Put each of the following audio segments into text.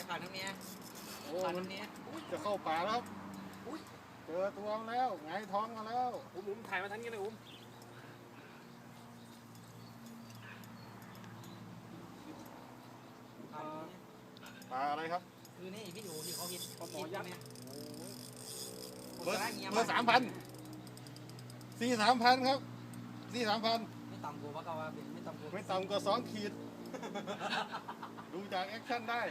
นี้ผ่านน้ำเนี้ยโอ้ผ่านมันน้ำเนี้ยจะเข้าป่าแล้วครับอุ๊ยเจอตัวมันแล้วไงายท้องมาแล้ว อุ้มอุ้มถ่ายมาทั้งนี้เลยอุ้มผ่านน้ำเนี้ยปลาอะไรครับคือนี่วิดีโอที่เขาเห็นปลาหมอยักษ์เนี่ยเบอร์เบอร์สามพันสี่สามพันครับสี่สามพันไม่ต่ำกว่าว่าเขาว่าเป็นไม่ต่ำกว่าไม่ต่ำกว่าสองขีด ดูจากแอคชั่นได้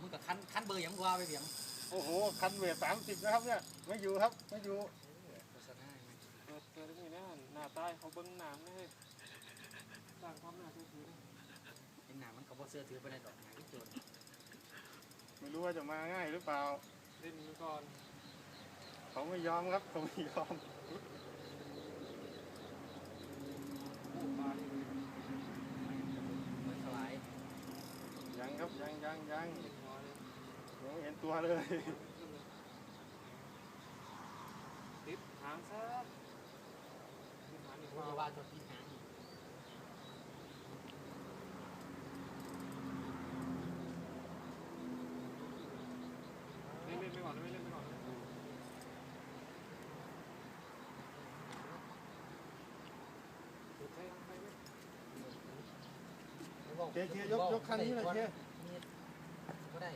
มึงกับ คันคันเบอร์อย่างกว่าไปเบียงโอ้โห คันเวทสามสิบนะครับเนี่ย ไม่อยู่ครับ ไม่อยู่โฆษณาไหมเกิดเกิดนี่นะหน้าใต้เขาเบิ้งน้ำเลยสร้างความน่าเชื่อถือไอ้หนามันกับว่าเสื้อถือไปในดอกไม้ที่โจรไม่รู้ว่าจะมาง่ายหรือเปล่า เล่นมือก่อนเขาไม่ยอมครับเขาไม่ยอม พูดมาที่เหมือนสลายยังครับยังยังยัง ตัวเลยติดหางซะติดหางอีกกูว่าจะว่าตัวที่หางเล่นเล่นไปก่อนเล่นเล่นไปก่อนติดใช้ใช้ไหมเจ๊เจ๊ยกยกคันนี้เลยเจ๊ก็ได้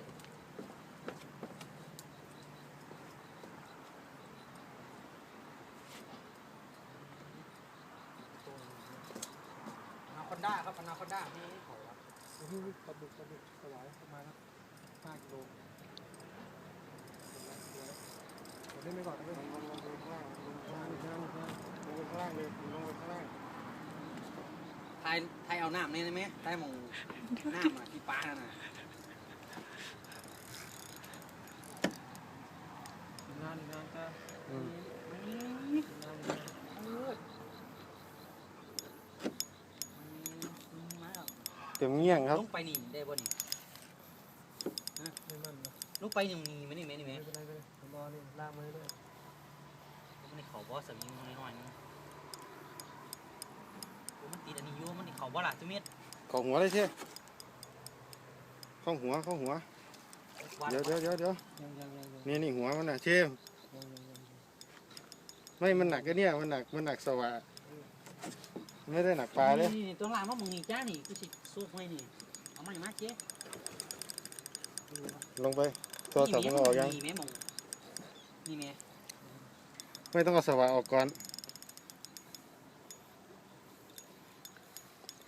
อนาค อนาคอนด้ามีเขาครับปลาดุกปลาดุกสวายประมาณห้ากิโลเล่นไปก่อนเล่นลงลงลงข้างล่างลงข้างล่างลงข้างล่างลงข้างล่างเลยลงไปข้างล่างไทยไทยเอาน้ำนี่ได้ไหมไทยมองน้ำอะที่ปลาน่ะงานงานก็อืมงานมาแล้ว เต็มเงี้ยงครับ ลงไปนี่ได้บ่นี่ไม่มั่นนะลงไปนี่มีไหมนี่ไหมนี่ไหมไม่เป็นไรเลยรอนี่ลากมาเลยมันนี่เขาบ่สมิงน้อยหน่อยนึงโอ้มันติดอันนี้อยู่มันนี่เขาบ่ล่ะจุเม็ดเข้าหัวเลยเจ๊เข้าหัวเข้าหัว เดี๋ยวเดี๋ยวเดี๋ยวเดี๋ยวยังยังยังยังนี่นี่หัวมันน่ะเจ๊ยังยังยังไม่มันหนักก็เนี่ยมันหนักมันหนักสวะ ไม่ได้หนักปลาเลยนี่นี่ตัวลางมามึงนี่จ้านี่กูสิสู้ไว้นี่เอามานี่มาเจ๊ลงไปตัวสับมันก็ออกยังนี่แม่มงนี่แม่ไม่ต้องเอาสวะออกก่อน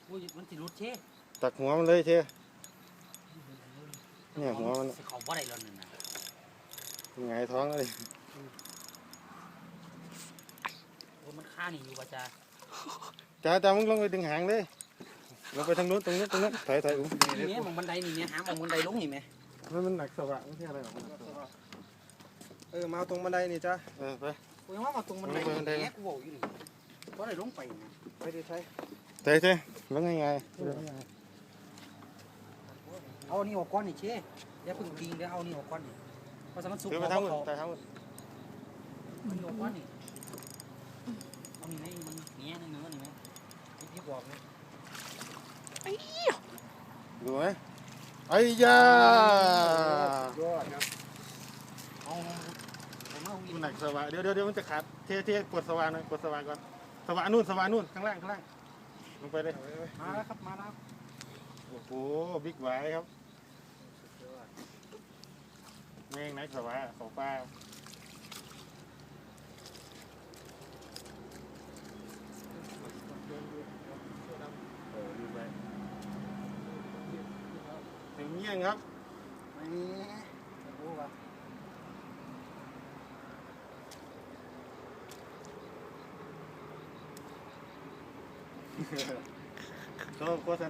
อุ้ยมันสิรุดเช่ตักหัวมันเลยเจ๊เนี่ยหัวมันสิเขาบ่ได้แล้วนั่นน่ะหงายท้องเลยโอ้มันฆ่านี่อยู่ว่าจ้า จ้าจ้ามึงลงไปดึงหางเลยลงไปทางนู้นตรงนู้นตรงนู้นถอยถอยอุ้มนี่แม่มองบันไดนี่แม่หามองบันไดลงนี่แม่มันมันหนักสวะไม่ใช่อะไรหรอกมันหนักสวะเออมาตรงบันไดนี่จ้าเออไปกูยังว่ามาตรงบันไดลงไปบันไดแม่กูบอกอยู่นี่บ่ได้ลงไปนะไปดิใช่เจ๊เจ๊แล้วไงไงเอาอันนี่ออกก่อนนี่เช่อย่าเพิ่งทิ้งเดี๋ยวเอาอันนี่ออกก่อนนี่เพราะสมันสุกถือไปเขาทางเขานู้นแต่ทางนู้นอันนี้ออกก่อนนี่เอานี่ไหมมันเนี้ยเนื้อนี่ไหมที่ พี่บอกนะดูไหมไอ้ยายอดครับเอาเอามาวิ่งมันหนักสวะเดี๋ยวเดี๋ยวเดี๋ยวมันจะขาดเทเทกดสวะหน่อยกดสวะก่อนสวะนู่นสวะนู่นข้างล่างข้างล่างลงไปเลยมาแล้วครับมาแล้วโอ้โหบิ๊กไวท์ครับแม่งนักสวะของป้าเออดูไปถึง เงี้ยงครับนี่โอ้ว่ะโฆษณา